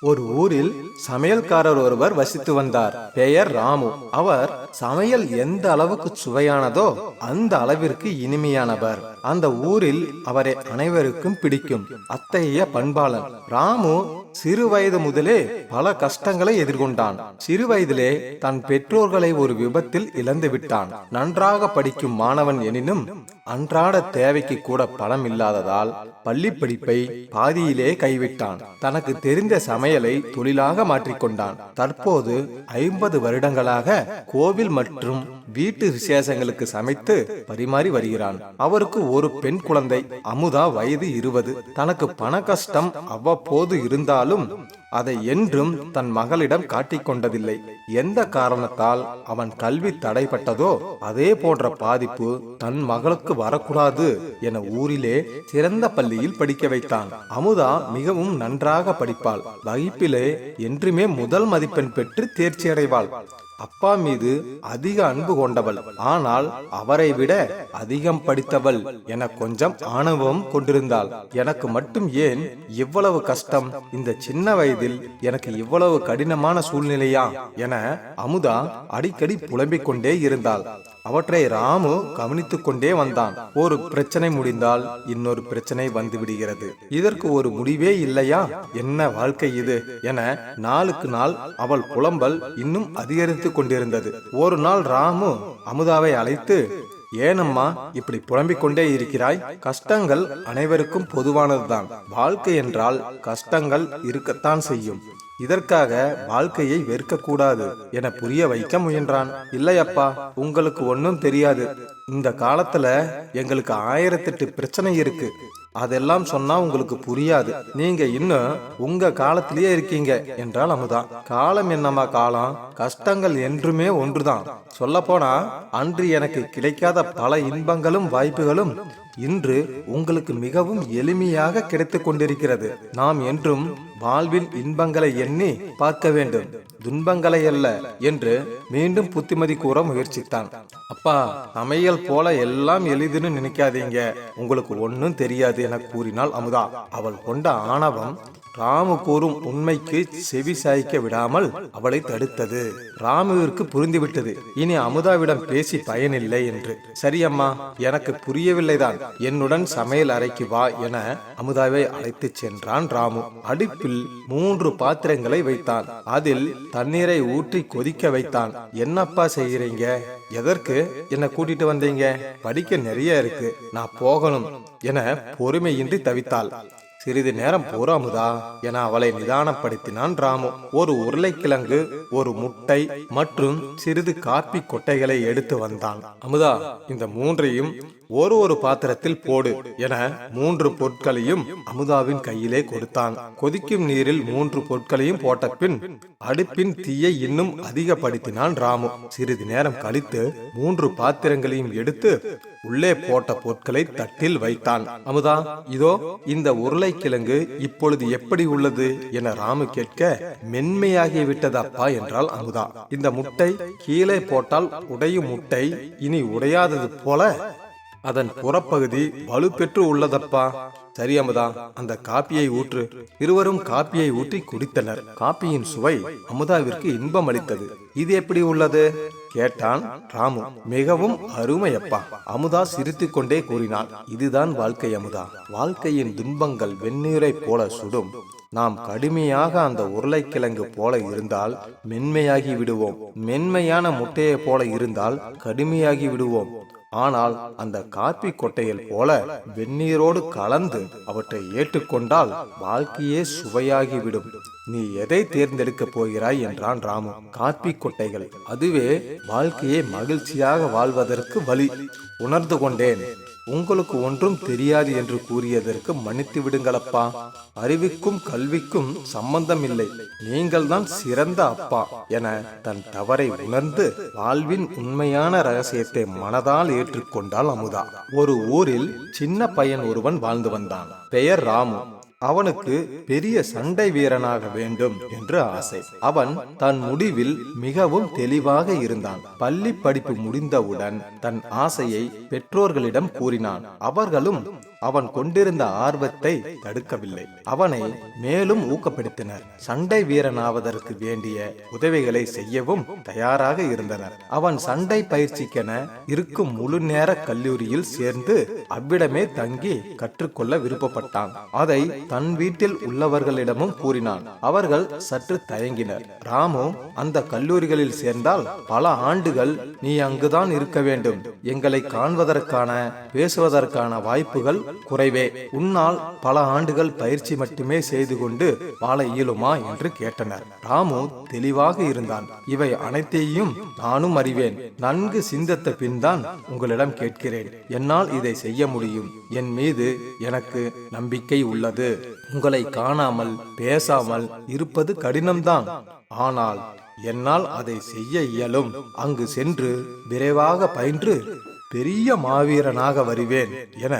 ஒரு ஊரில் சமையல்காரர் ஒருவர் வசித்து வந்தார். பெயர் ராமு. அவர் சமையல் எந்த அளவுக்கு சுவையானதோ அந்த அளவிற்கு இனிமையானவர். அந்த ஊரில் அவரை அனைவருக்கும் பிடிக்கும் அத்தகைய பண்பாளன். ராமு சிறு வயது முதலே பல கஷ்டங்களை எதிர்கொண்டான். சிறு வயதிலே தன் பெற்றோர்களை ஒரு விபத்தில் இழந்து விட்டான். நன்றாக படிக்கும் மாணவன் எனினும் அன்றாட தேவைக்கு கூட பணம் இல்லாததால் பள்ளி படிப்பை பாதியிலே கைவிட்டான். தனக்கு தெரிந்த சமையலை தொழிலாக மாற்றிக்கொண்டான். தற்போது ஐம்பது வருடங்களாக கோவில் மற்றும் வீட்டு விசேஷங்களுக்கு சமைத்து பரிமாறி வருகிறான். அவருக்கு ஒரு பெண் குழந்தை அமுதா வயது இருபது. தனக்கு பண கஷ்டம் அவ்வப்போது இருந்தாலும் அதை என்றும் தன் மகளிடம் காட்டிக் கொண்டதில்லை. எந்த காரணத்தால் அவன் கல்வி தடைப்பட்டதோ அதே போன்ற பாதிப்பு தன் மகளுக்கு வரக்கூடாது என ஊரிலே சிறந்த பள்ளியில் படிக்க வைத்தான். அமுதா மிகவும் நன்றாக படிப்பாள். வகுப்பிலே என்றுமே முதல் மதிப்பெண் பெற்று தேர்ச்சி அடைவாள் அப்பா மீது அதிக அன்பு கொண்டவள். ஆனால் அவரை விட அதிகம் படித்தவள் என கொஞ்சம் ஆணவம் கொண்டிருந்தாள். எனக்கு மட்டும் ஏன் இவ்வளவு கஷ்டம்? இந்த சின்ன வயதில் எனக்கு இவ்வளவு கடினமான சூழ்நிலையா? என அமுதா அடிக்கடி புலம்பிக் கொண்டே இருந்தாள். அவற்றை ராமு கவனித்துக் கொண்டே வந்தான். ஒரு பிரச்சனை முடிந்தால் இன்னொரு பிரச்சனை வந்து விடுகிறது. இதற்கு ஒரு முடிவே இல்லையா? என்ன வாழ்க்கை இது? என நாளுக்கு நாள் அவள் புலம்பல் இன்னும் அதிகரித்து அதிகரித்துக் கொண்டிருந்தது. ஒரு நாள் ராமு அமுதாவை அழைத்து ஏனம்மா இப்படி புலம்பிக் கொண்டே இருக்கிறாய்? கஷ்டங்கள் அனைவருக்கும் பொதுவானதுதான். வாழ்க்கை என்றால் கஷ்டங்கள் இருக்கத்தான் செய்யும். இதற்காக வாழ்க்கையை வெறுக்கக்கூடாது என புரிய வைக்க முயன்றான். இல்லையப்பா உங்களுக்கு ஒன்னும் தெரியாது. இந்த காலத்துல எங்களுக்கு ஆயிரத்தெட்டு பிரச்சனை இருக்கு. அதெல்லாம் சொன்னா உங்களுக்கு புரியாது. நீங்க இன்னும் உங்க காலத்திலேயே இருக்கீங்க என்றால் அமுதா. காலம் என்னம்மா காலம்? கஷ்டங்கள் என்றுமே ஒன்றுதான். சொல்ல போனா அன்று எனக்கு கிடைக்காத பல இன்பங்களும் வாய்ப்புகளும் இன்று உங்களுக்கு மிகவும் எளிமையாக கிடைத்துக் கொண்டிருக்கிறது. நாம் என்றும் வாழ்வில் இன்பங்களை எண்ணி பார்க்க வேண்டும். துன்பங்களை அல்ல என்று மீண்டும் புத்திமதி கூற முயற்சித்தான். அப்பா அமையல் போல எல்லாம் எளிதுன்னு நினைக்காதீங்க. உங்களுக்கு ஒன்னும் தெரியாது என கூறினாள் அமுதா. அவள் கொண்ட ஆணவம் ராமு கூறும் உண்மைக்கு செவி சாய்க்க விடாமல் அவளை தடுத்தது. ராமுவிற்கு புரிந்துவிட்டது. இனி அமுதாவிடம் பேசி பயனில்லை என்று. சரி அம்மா எனக்கு புரியவில்லைதான். என்னுடன் சமையல் அறைக்கு வா என அமுதாவை அழைத்து சென்றான் ராமு. அடுப்பில் மூன்று பாத்திரங்களை வைத்தான். அதில் தண்ணீரை ஊற்றி கொதிக்க வைத்தான். என்னப்பா செய்கிறீங்க? எதற்கு? என்ன கூட்டிட்டு வந்தீங்க? படிக்க நிறைய இருக்கு. நான் போகணும் என பொறுமையின்றி தவித்தாள். சிறிது நேரம் போறாமுதா? என அவளை நிதானப்படுத்தினான் ராமு. ஒரு உருளைக்கிழங்கு ஒரு முட்டை மற்றும் சிறிது காப்பி கொட்டைகளை எடுத்து வந்தான். அமுதா இந்த மூன்றையும் ஒரு ஒரு பாத்திரத்தில் போடு என மூன்று பொருட்களையும் அமுதாவின் கையிலே கொடுத்தான். கொதிக்கும் நீரில் மூன்று பொருட்களையும் போட்ட பின் அடுப்பின் தீயை இன்னும் அதிகப்படுத்தினான் ராமு. சிறிது நேரம் கழித்து மூன்று பாத்திரங்களையும் எடுத்து உள்ளே போட்ட பொருட்களை தட்டில் வைத்தான். அமுதா இதோ இந்த உருளைக்கிழங்கு இப்பொழுது எப்படி உள்ளது? என ராமு கேட்க மென்மையாகி விட்டதப்பா என்றால் அமுதா. இந்த முட்டை கீழே போட்டால் உடையும் முட்டை இனி உடையாதது போல அதன் புறப்பகுதி வலுப்பெற்று உள்ளதப்பா? சரி அமுதா அந்த காப்பியை ஊற்று. இருவரும் காப்பியை ஊற்றி குடித்தனர். காப்பியின் சுவை அமுதாவிற்கு இன்பம் அளித்தது. இது எப்படி உள்ளது? கேட்டான் ராமு. மிகவும் அருமையப்பா அமுதா சிரித்து கொண்டே கூறினாள் இதுதான் வாழ்க்கை அமுதா. வாழ்க்கையின் துன்பங்கள் வெந்நீரை போல சுடும். நாம் கடுமையாக அந்த உருளைக்கிழங்கு போல இருந்தால் மென்மையாகி விடுவோம். மென்மையான முட்டையைப் போல இருந்தால் கடுமையாகி விடுவோம். ஆனால் அந்த காப்பி கொட்டையில் போல வெந்நீரோடு கலந்து அவற்றை ஏற்றுக்கொண்டால் வாழ்க்கையே சுவையாகிவிடும். நீ எதை தேர்ந்தெடுக்கப் போகிறாய் என்றான் ராமு. காப்பி கொட்டைகள் அதுவே வாழ்க்கையை மகிழ்ச்சியாக வாழ்வதற்கு வழி. உணர்ந்து கொண்டேன். உங்களுக்கு ஒன்றும் தெரியாது என்று கூறியதற்கு மன்னித்து விடுங்களப்பா. அறிவிக்கும் கல்விக்கும் சம்பந்தம் இல்லை நீங்கள்தான் சிறந்த அப்பா என தன் தவறை உணர்ந்து வாழ்வின் உண்மையான ரகசியத்தை மனதால் ஏற்றுக்கொண்டாள் அமுதா. ஒரு ஊரில் சின்ன பையன் ஒருவன் வாழ்ந்து வந்தான். பெயர் ராமு. அவனுக்கு பெரிய சண்டை வீரனாக வேண்டும் என்று ஆசை. அவன் தன் முடிவில் மிகவும் தெளிவாக இருந்தான். பள்ளி படிப்பு முடிந்தவுடன் தன் ஆசையை பெற்றோர்களிடம் கூறினான். அவர்களும் அவன் கொண்டிருந்த ஆர்வத்தை தடுக்கவில்லை. அவனை மேலும் ஊக்கப்படுத்தினர். சண்டை வீரனாவதற்கு வேண்டிய உதவிகளை செய்யவும் தயாராக இருந்தனர். அவன் சண்டை பயிற்சிக்கென இருக்கும் முழு நேர கல்லூரியில் சேர்ந்து அவ்விடமே தங்கி கற்றுக்கொள்ள விருப்பப்பட்டான். அதை தன் வீட்டில் உள்ளவர்களிடமும் கூறினான். அவர்கள் சற்று தயங்கினர். ராமு அந்த கல்லூரிகளில் சேர்ந்தால் பல ஆண்டுகள் நீ அங்குதான் இருக்க வேண்டும். எங்களை காண்பதற்கான பேசுவதற்கான வாய்ப்புகள் குறைவே. உன்னால் பல ஆண்டுகள் பயிற்சி மட்டுமே செய்து கொண்டு வாழ இயலுமா என்று கேட்டனர். ராமு தெளிவாக இருந்தான். இவை அனைத்தையும் நானும் அறிவேன். நன்கு சிந்தித்த பின்தான் உங்களிடம் கேட்கிறேன். என்னால் இதை செய்ய முடியும். என் மீது எனக்கு நம்பிக்கை உள்ளது. உங்களை காணாமல் பேசாமல் இருப்பது கடினம்தான். ஆனால் என்னால் அதை செய்ய இயலும். அங்கு சென்று விரைவாக பயின்று பெரிய மாவீரனாக வருவேன் என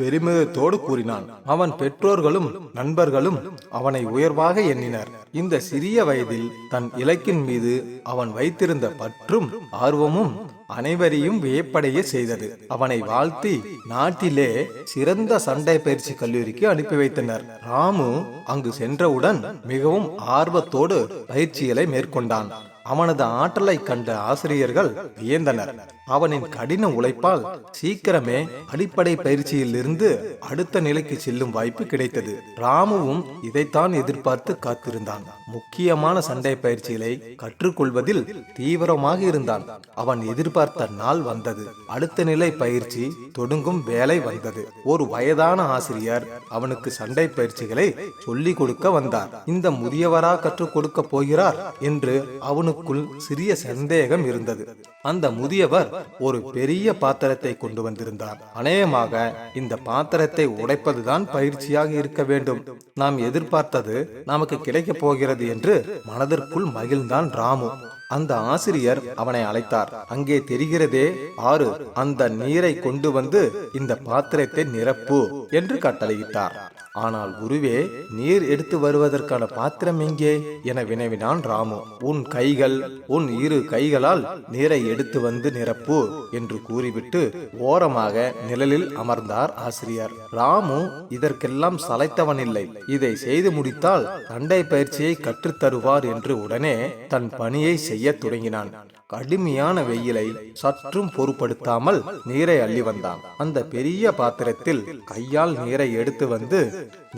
பெருமிதத்தோடு கூறினான். அவன் பெற்றோர்களும் நண்பர்களும் அவனை உயர்வாக எண்ணினர். இந்த சிறிய வயதில் தன் இலக்கின் மீது அவன் வைத்திருந்த பற்றும் ஆர்வமும் அனைவரையும் வியப்படைய செய்தது. அவனை வாழ்த்தி நாட்டிலே சிறந்த சண்டை பயிற்சி கல்லூரிக்கு அனுப்பி வைத்தனர். ராமு அங்கு சென்றவுடன் மிகவும் ஆர்வத்தோடு பயிற்சிகளை மேற்கொண்டான். அவனது ஆற்றலை கண்ட ஆசிரியர்கள் வியந்தனர். அவனின் கடின உழைப்பால் சீக்கிரமே அடிப்படை பயிற்சியிலிருந்து அடுத்த நிலைக்கு செல்லும் வாய்ப்பு கிடைத்தது. ராமுவும் இதைத்தான் எதிர்பார்த்து காத்திருந்தான். முக்கியமான சண்டை பயிற்சிகளை கற்றுக்கொள்வதில் தீவிரமாக இருந்தான். அவன் எதிர்பார்த்த நாள் வந்தது. அடுத்த நிலை பயிற்சி தொடங்கும் வேலை வந்தது. ஒரு வயதான ஆசிரியர் அவனுக்கு சண்டை பயிற்சிகளை சொல்லிக் கொடுக்க வந்தார். இந்த முதியவரா கற்றுக் கொடுக்க போகிறார் என்று அவனுக்குள் சிறிய சந்தேகம் இருந்தது. அந்த முதியவர் ஒரு பெரிய பாத்திரத்தை கொண்டு வந்திருந்தார். அநேகமாக இந்த பாத்திரத்தை உடைப்பதுதான் பயிற்சியாக இருக்க வேண்டும். நாம் எதிர்பார்த்தது நமக்கு கிடைக்கப் போகிறது என்று மனதிற்குள் மகிழ்ந்தான் ராமு. அந்த ஆசிரியர் அவனை அழைத்தார். அங்கே தெரிகிறதே ஆறு அந்த நீரை கொண்டு வந்து இந்த பாத்திரத்தை நிரப்பு என்று கட்டளையிட்டார். ஆனால் குருவே நீர் எடுத்து வருவதற்கான பாத்திரம் எங்கே? என வினவினான் ராமு. உன் கைகள் உன் இரு கைகளால் நீரை எடுத்து வந்து நிரப்பு என்று கூறிவிட்டு ஓரமாக நிழலில் அமர்ந்தார் ஆசிரியர். ராமு இதற்கெல்லாம் சளைத்தவனில்லை. இதை செய்து முடித்தால் சண்டை பயிற்சியை கற்றுத்தருவார் என்று உடனே தன் பணியை செய்ய தொடங்கினான். கடுமையான வெயிலை சற்றும் பொருட்படுத்தாமல் நீரை அள்ளி வந்தான். அந்த பெரிய பாத்திரத்தில் கையால் நீரை எடுத்து வந்து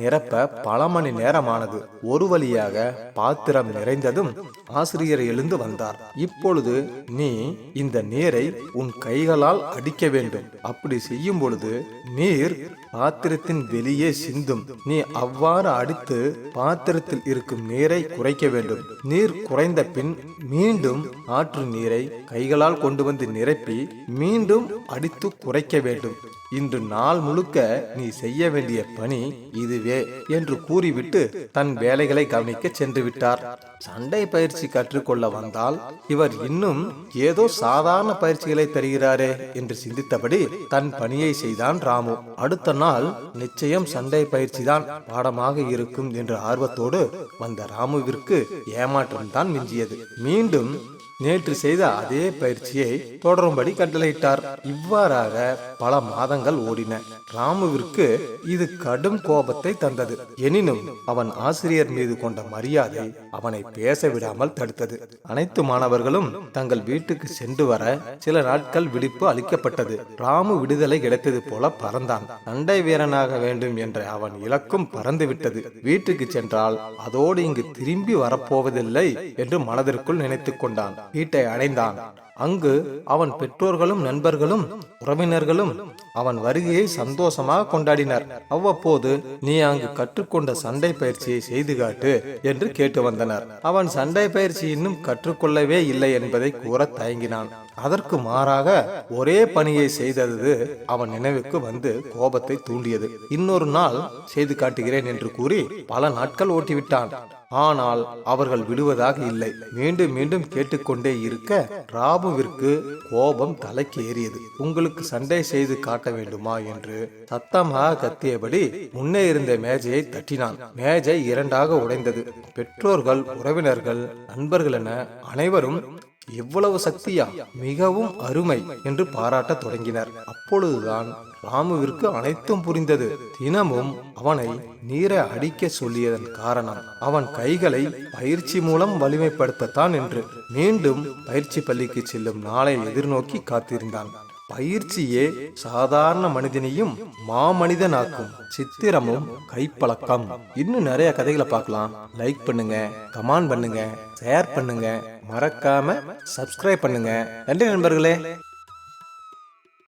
நிரப்ப பல மணி நேரமானது. ஒரு வழியாக பாத்திரம் நிறைந்ததும் ஆசிரியர் எழுந்து வந்தார். இப்பொழுது நீ இந்த நீரை உன் கைகளால் அடிக்க வேண்டும். அப்படி செய்யும் பொழுது நீர் பாத்திரத்தின் வெளியே சிந்தும். நீ அவ்வாறு அடித்து பாத்திரத்தில் இருக்கும் நீரை குறைக்க வேண்டும். நீர் குறைந்த பின் மீண்டும் ஆற்று நீர் கைகளால் கொண்டு வந்து நிரப்பி மீண்டும் அடித்து குறைக்க வேண்டும். இன்று நாள் முழுக்க நீ செய்ய வேண்டிய பணி இதுவே என்று கூறிவிட்டு தன் வேலைகளை கவனிக்க சென்று விட்டார். சண்டை பயிற்சி கற்றுக்கொள்ள வந்தால் இவர் இன்னும் ஏதோ சாதாரண பயிற்சிகளை தருகிறாரே என்று சிந்தித்தபடி தன் பணியை செய்தான் ராமு. அடுத்த நாள் நிச்சயம் சண்டை பயிற்சி தான் பாடமாக இருக்கும் என்ற ஆர்வத்தோடு வந்த ராமுவிற்கு ஏமாற்றம் தான் மிஞ்சியது. மீண்டும் நேற்று செய்த அதே பயிற்சியை தொடரும்படி கட்டளையிட்டார். இவ்வாறாக பல மாதங்கள் ஓடின. ராமுவிற்கு இது கடும் கோபத்தை தந்தது. எனினும் அவன் ஆசிரியர் மீது கொண்ட மரியாதை அவனை பேச விடாமல் தடுத்தது. அனைத்து மாணவர்களும் தங்கள் வீட்டுக்கு சென்று வர சில நாட்கள் விடுப்பு அளிக்கப்பட்டது. ராமு விடுதலை கிடைத்தது போல பறந்தான். சண்டை வீரனாக வேண்டும் என்ற அவன் இலக்கும் பறந்துவிட்டது வீட்டுக்கு சென்றால் அதோடு இங்கு திரும்பி வரப்போவதில்லை என்று மனதிற்குள் நினைத்துக் கொண்டான். வீட்டை அடைந்தான். அங்கு அவன் பெற்றோர்களும் நண்பர்களும் உறவினர்களும் அவன் வருகையை சந்தோஷமாக கொண்டாடினர். அவ்வப்போது நீ அங்கு கற்றுக்கொண்ட சண்டை பயிற்சியை செய்து காட்டு என்று கேட்டு வந்தனர். அவன் சண்டை பயிற்சி இன்னும் கற்றுக்கொள்ளவே இல்லை என்பதை கூற தயங்கினான். அதற்கு மாறாக ஒரே பணியை செய்தது அவன் நினைவுக்கு வந்து கோபத்தை தூண்டியது. இன்னொரு நாள் செய்து காட்டுகிறேன் என்று கூறி பல நாட்கள் ஓட்டிவிட்டான். ஆனால் அவர்கள் விடுவதாக இல்லை. மீண்டும் மீண்டும் கேட்டுக்கொண்டே இருக்க ராபுவிற்கு கோபம் தலைக்கு ஏறியது. உங்களுக்கு சண்டை செய்து காட்ட வேண்டுமா? என்று சத்தமாக கத்தியபடி முன்னே இருந்த மேஜையை தட்டினான். மேஜை இரண்டாக உடைந்தது. பெற்றோர்கள் உறவினர்கள் நண்பர்கள் என அனைவரும் எவ்வளவு சக்தியா? மிகவும் அருமை என்று பாராட்டத் தொடங்கினர். அப்பொழுதுதான் ராமுவிற்கு அனைத்தும் புரிந்தது. தினமும் அவனை நீரை அடிக்க சொல்லியதன் காரணம் அவன் கைகளை பயிற்சி மூலம் வலிமைப்படுத்தத்தான் என்று மீண்டும் பயிற்சி பள்ளிக்கு செல்லும் நாளை எதிர்நோக்கி காத்திருந்தான். பயிற்சியே சாதாரண மனிதனையும் மாமனிதனாக்கும். சித்திரமும் கைப்பழக்கம். இன்னும் நிறைய கதைகளை பார்க்கலாம். லைக் பண்ணுங்க கமெண்ட் பண்ணுங்க ஷேர் பண்ணுங்க. மறக்காம சப்ஸ்கிரைப் பண்ணுங்க. நன்றி நண்பர்களே.